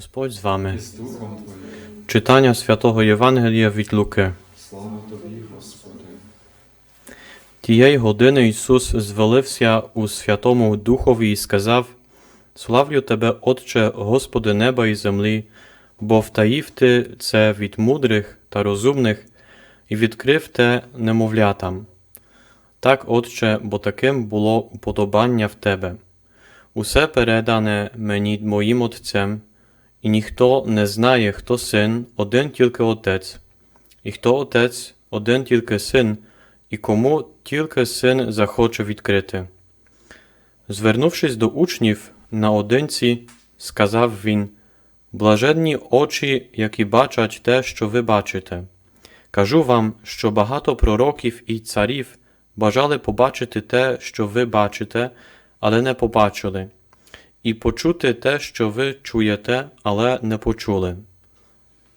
Господь з вами. І з Духом Твоїм. Читання святого Євангелія від Луки. Слава Тобі, Господи. Тієї години Ісус звелився у Святому Духові і сказав: Славлю Тебе, Отче, Господи неба і землі, бо втаїв Ти це від мудрих та розумних і відкрив те немовлятам. Так, Отче, бо таким було уподобання в Тебе. Усе передане мені моїм Отцем, і ніхто не знає, хто син, один тільки Отець, і хто Отець, один тільки син, і кому тільки син захоче відкрити. Звернувшись до учнів наодинці, сказав він: Блаженні очі, які бачать те, що ви бачите. Кажу вам, що багато пророків і царів бажали побачити те, що ви бачите, але не побачили, і почути те, що ви чуєте, але не почули.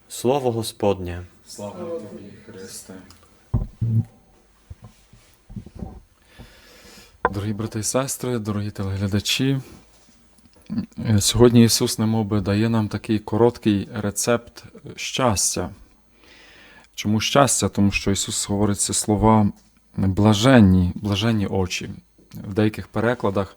Слово Господнє. Слава Тобі, Христе. Дорогі брати і сестри, дорогі телеглядачі, сьогодні Ісус немовби дає нам такий короткий рецепт щастя. Чому щастя? Тому що Ісус говорить ці слова блаженні, блаженні очі. В деяких перекладах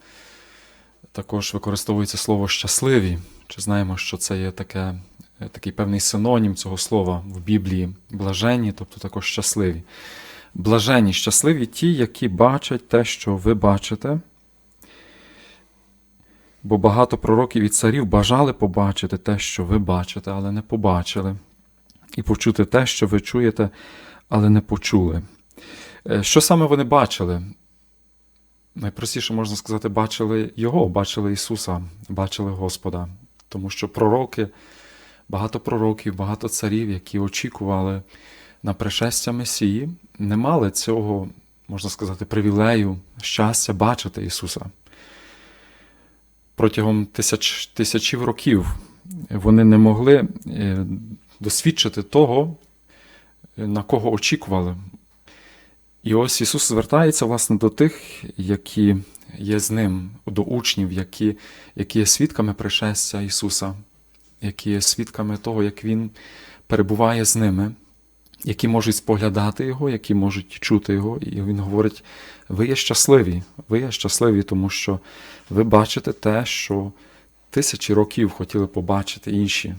також використовується слово щасливі. Чи знаємо, що це є таке, е, такий певний синонім цього слова в Біблії блаженні, тобто також щасливі. Блаженні, щасливі ті, які бачать те, що ви бачите. Бо багато пророків і царів бажали побачити те, що ви бачите, але не побачили, і почути те, що ви чуєте, але не почули. Е, Що саме вони бачили? Найпростіше можна сказати, бачили Його, бачили Ісуса, бачили Господа. Тому що пророки, багато пророків, багато царів, які очікували на пришестя Месії, не мали цього, можна сказати, привілею, щастя бачити Ісуса. Протягом тисяч, тисячів років вони не могли е, досвідчити того, на кого очікували. І ось Ісус звертається власне до тих, які є з ним, до учнів, які, які є свідками пришестя Ісуса, які є свідками того, як Він перебуває з ними, які можуть споглядати Його, які можуть чути Його. І Він говорить: ви є щасливі, ви є щасливі, тому що ви бачите те, що тисячі років хотіли побачити інші.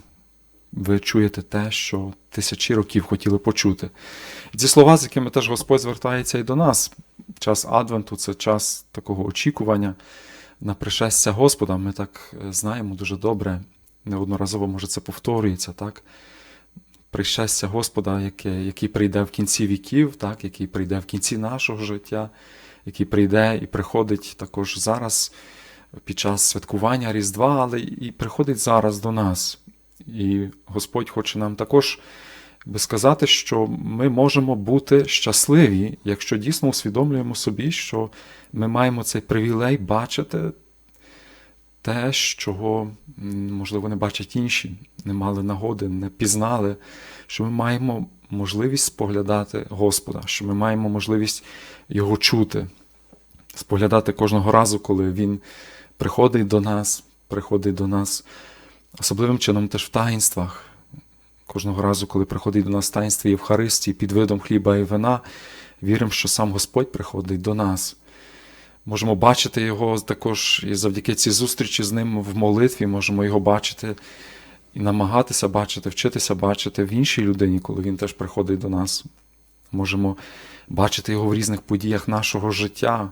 Ви чуєте те, що тисячі років хотіли почути. І ці слова, з якими теж Господь звертається і до нас. Час Адвенту це час такого очікування на пришестя Господа. Ми так е, знаємо дуже добре, неодноразово, може, це повторюється, так? Пришестя Господа, яке, який прийде в кінці віків, так? який прийде в кінці нашого життя, який прийде і приходить також зараз під час святкування Різдва, але і приходить зараз до нас. І Господь хоче нам також би сказати, що ми можемо бути щасливі, якщо дійсно усвідомлюємо собі, що ми маємо цей привілей бачити те, чого, можливо, не бачать інші, не мали нагоди, не пізнали, що ми маємо можливість споглядати Господа, що ми маємо можливість Його чути, споглядати кожного разу, коли Він приходить до нас, приходить до нас особливим чином теж в таїнствах. Кожного разу, коли приходить до нас таїнство Євхаристії під видом хліба і вина, віримо, що сам Господь приходить до нас. Можемо бачити його також і завдяки цій зустрічі з ним в молитві, можемо його бачити і намагатися бачити, вчитися бачити в іншій людині, коли він теж приходить до нас. Можемо бачити його в різних подіях нашого життя.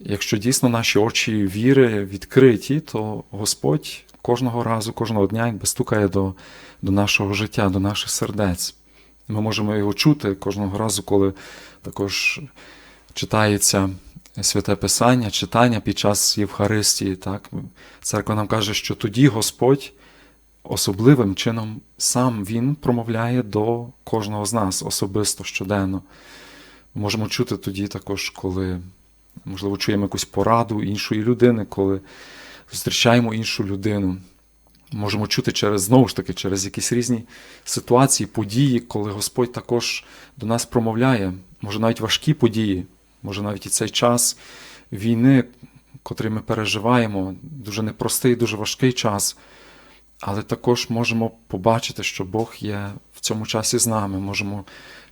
Якщо дійсно наші очі віри відкриті, то Господь кожного разу, кожного дня якби стукає до, до нашого життя, до наших сердець. Ми можемо його чути кожного разу, коли також читається святе Писання, читання під час Євхаристії. Так? Церква нам каже, що тоді Господь особливим чином сам Він промовляє до кожного з нас особисто щоденно. Ми можемо чути тоді також, коли, можливо, чуємо якусь пораду іншої людини, коли зустрічаємо іншу людину. Можемо чути через знову ж таки, через якісь різні ситуації, події, коли Господь також до нас промовляє, може навіть важкі події, може навіть і цей час війни, котрий ми переживаємо, дуже непростий, дуже важкий час. Але також можемо побачити, що Бог є в цьому часі з нами. Можемо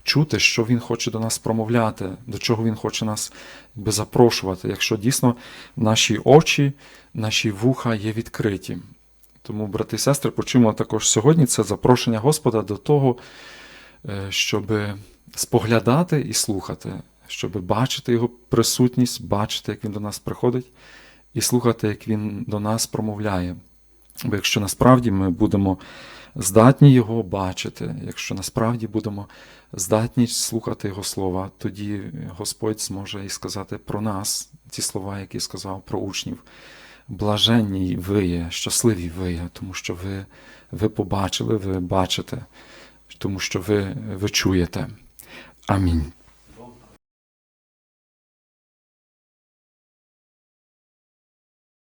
чути, що Він хоче до нас промовляти, до чого Він хоче нас якби, запрошувати, якщо дійсно наші очі, наші вуха є відкриті. Тому, брати і сестри, почуємо також сьогодні це запрошення Господа до того, е, щоб споглядати і слухати, щоб бачити Його присутність, бачити, як Він до нас приходить, і слухати, як Він до нас промовляє. Бо якщо насправді ми будемо здатні Його бачити, якщо насправді будемо здатні слухати Його слова, тоді Господь зможе і сказати про нас ті слова, які сказав про учнів. Блаженні ви є, щасливі ви є, тому що ви, ви побачили, ви бачите, тому що ви, ви чуєте. Амінь.